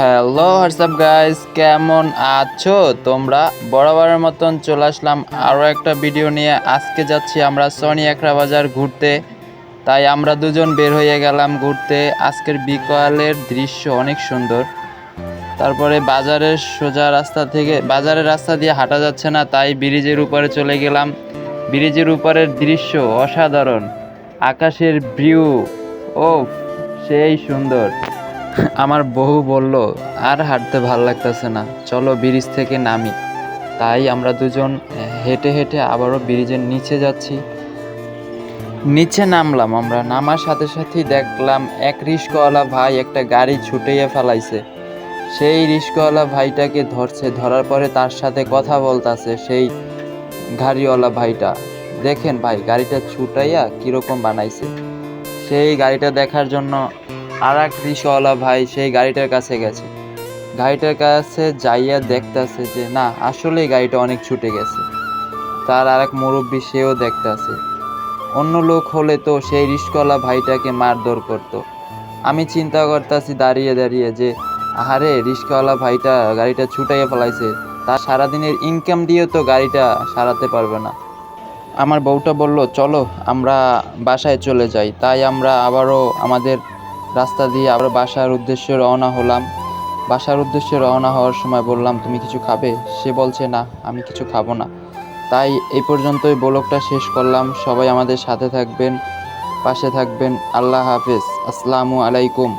Hello WhatsApp guys কেমন আছো? তোমরা বরাবরের মতন চলে আসলাম আরও একটা ভিডিও নিয়ে। আজকে যাচ্ছি আমরা সনি একরা বাজার ঘুরতে। তাই আমরা দুজন বের হয়ে গেলাম ঘুরতে। আজকের বিকালের দৃশ্য অনেক সুন্দর। তারপরে বাজারের সোজা রাস্তা থেকে বাজারের রাস্তা দিয়ে হাঁটা যাচ্ছে না, তাই ব্রিজের উপরে চলে গেলাম। ব্রিজের উপরের দৃশ্য অসাধারণ। আকাশের ভিউ ও সেই সুন্দর। আমার বউ বলল, আর হাঁটতে ভালো লাগতেছে না, চলো ব্রিজ থেকে নামি। তাই আমরা দুজন হেঁটে হেঁটে আবারও ব্রিজের নিচে যাচ্ছি। নিচে নামলাম আমরা, নামার সাথে সাথেই দেখলাম এক রিস্কওয়ালা ভাই একটা গাড়ি ছুটিয়ে ফেলাইছে। সেই রিস্কওয়ালা ভাইটাকে ধরছে, ধরার পরে তার সাথে কথা বলতাছে সেই গাড়িওয়ালা ভাইটা। দেখেন ভাই, গাড়িটা ছুটাইয়া কীরকম বানাইছে? সেই গাড়িটা দেখার জন্য আর এক রিক্সাওয়ালা ভাই, সেই গাড়িটার কাছে গেছে। গাড়িটার কাছে যাইয়া দেখতেছে যে, না, আসলেই গাড়িটা অনেক ছুটে গেছে। তার আর এক মুরব্বী সেও দেখতেছে। অন্য লোক হলে তো সেই রিক্সাওয়ালা ভাইটাকে মারধর করতো। আমি চিন্তা করতেছি দাঁড়িয়ে দাঁড়িয়ে যে, আহারে, রিক্সাওয়ালা ভাইটা গাড়িটা ছুটাইয়া ফেলাইছে। তার সারাদিনের ইনকাম দিয়ে তো গাড়িটা সারাতে পারবে না। আমার বউটা বলল, চলো, আমরা বাসায় চলে যাই। তাই আমরা আবারও আমাদের রাস্তা দিয়ে আবার বাসার উদ্দেশ্যে রওনা হলাম। বাসার উদ্দেশ্যে রওনা হওয়ার সময় বললাম, তুমি কিছু খাবে? সে বলছে, না, আমি কিছু খাব না। তাই এই পর্যন্তই ব্লগটা শেষ করলাম। সবাই আমাদের সাথে থাকবেন, পাশে থাকবেন। আল্লাহ হাফেজ। আসসালামু আলাইকুম।